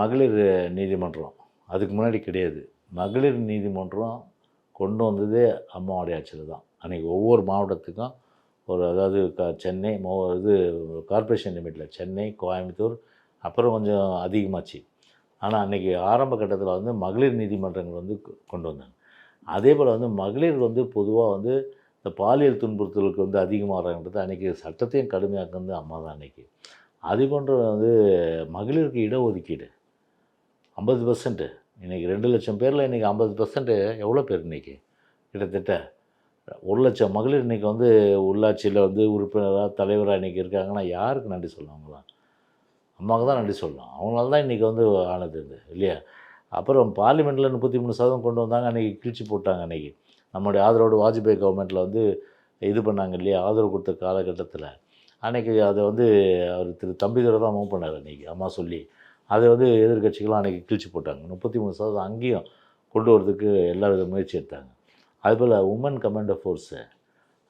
மகளிர் நீதிமன்றம் அதுக்கு முன்னாடி கிடையாது. மகளிர் நீதிமன்றம் கொண்டு வந்ததே அம்மாவுடைய ஆட்சியில் தான். அன்றைக்கி ஒவ்வொரு மாவட்டத்துக்கும் ஒரு அதாவது க சென்னை மோ இது கார்ப்பரேஷன் லிமிட்டில் சென்னை கோயம்புத்தூர் அப்புறம் கொஞ்சம் அதிகமாச்சு. ஆனால் அன்றைக்கி ஆரம்ப கட்டத்தில் வந்து மகளிர் நீதிமன்றங்கள் வந்து கொண்டு வந்தாங்க. அதே போல் வந்து மகளிர் வந்து பொதுவாக வந்து இந்த பாலியல் துன்புறுத்தலுக்கு வந்து அதிகமாகறாங்கன்றது அன்றைக்கி சட்டத்தையும் கடுமையாக்குறது அம்மா தான் அன்றைக்கி அது போன்ற வந்து மகளிருக்கு இடஒதுக்கீடு. ஐம்பது பர்சன்ட்டு இன்றைக்கி ரெண்டு லட்சம் பேரில் இன்றைக்கி ஐம்பது பர்சன்ட்டு எவ்வளோ பேர் இன்றைக்கி கிட்டத்தட்ட ஒரு லட்சம் மகளிர் இன்றைக்கி வந்து உள்ளாட்சியில் வந்து உறுப்பினராக தலைவராக இன்றைக்கி இருக்காங்கன்னா யாருக்கு நன்றி சொல்லலாம் அவங்களாம்? அம்மாவுக்கு தான் நன்றி சொல்லலாம் அவங்களால தான் இன்றைக்கி வந்து ஆனது இது இல்லையா? அப்புறம் பார்லிமெண்ட்டில் முப்பத்தி மூணு சதவீதம் கொண்டு வந்தாங்க அன்றைக்கி கிழிச்சு போட்டாங்க அன்றைக்கி நம்முடைய ஆதரவோடு வாஜ்பாய் கவர்மெண்ட்டில் வந்து இது பண்ணாங்க இல்லையா? ஆதரவு கொடுத்த காலகட்டத்தில். அன்றைக்கி அதை வந்து அவர் திரு தம்பிதுரை தான் மூவ் பண்ணார் அன்றைக்கி அம்மா சொல்லி அதை வந்து எதிர்க்கட்சிகளாம் அன்றைக்கி கிழிச்சு போட்டாங்க. முப்பத்தி மூணு சதவீதம் அங்கேயும் கொண்டு வரதுக்கு எல்லா வித முயற்சி எடுத்தாங்க. அதுபோல் உமன் கமாண்டோ ஃபோர்ஸு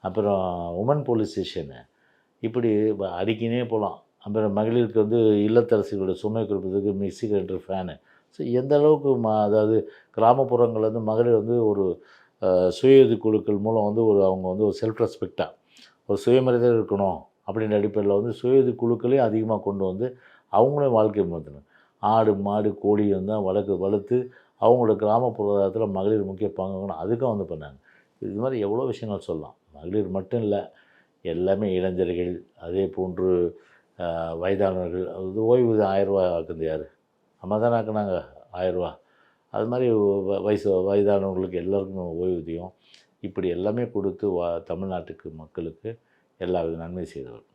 அப்புறம் உமன் போலீஸ் ஸ்டேஷனு இப்படி அடிக்கினே போகலாம் அப்புறம் மகளிருக்கு வந்து இல்லத்தரசிகளோட சுமை குறிப்பதுக்கு மிக்சி கிரைண்டர் ஃபேனு ஸோ எந்த அளவுக்கு ம அதாவது கிராமப்புறங்கள் வந்து மகளிர் வந்து ஒரு சுய குழுக்கள் மூலம் வந்து ஒரு அவங்க வந்து ஒரு செல்ஃப் ரெஸ்பெக்டாக ஒரு சுயமரியாதை இருக்கணும் அப்படின்ற அடிப்படையில் வந்து சுய குழுக்களையும் அதிகமாக கொண்டு வந்து அவங்களையும் வாழ்க்கை மாற்றணும் ஆடு மாடு கோழி வந்து வளர்க்கு வளர்த்து அவங்களோட கிராமப்புறத்தில் மகளிர் முக்கிய பங்கு அதுக்கும் வந்து பண்ணாங்க. இது மாதிரி எவ்வளோ விஷயங்கள் சொல்லலாம். மகளிர் மட்டும் இல்லை எல்லாமே இளைஞர்கள் அதே போன்று வயதானவர்கள் அது ஓய்வூதியம் ஆயிரரூவா ஆக்குது யார்? அம்மா தானே ஆக்குனாங்க ஆயிரரூவா. அது மாதிரி வ- வயசு வயதானவங்களுக்கு எல்லாருக்கும் ஓய்வூதியம் இப்படி எல்லாமே கொடுத்து வா தமிழ்நாட்டுக்கு மக்களுக்கு எல்லா வித நன்மை செய்தவர்.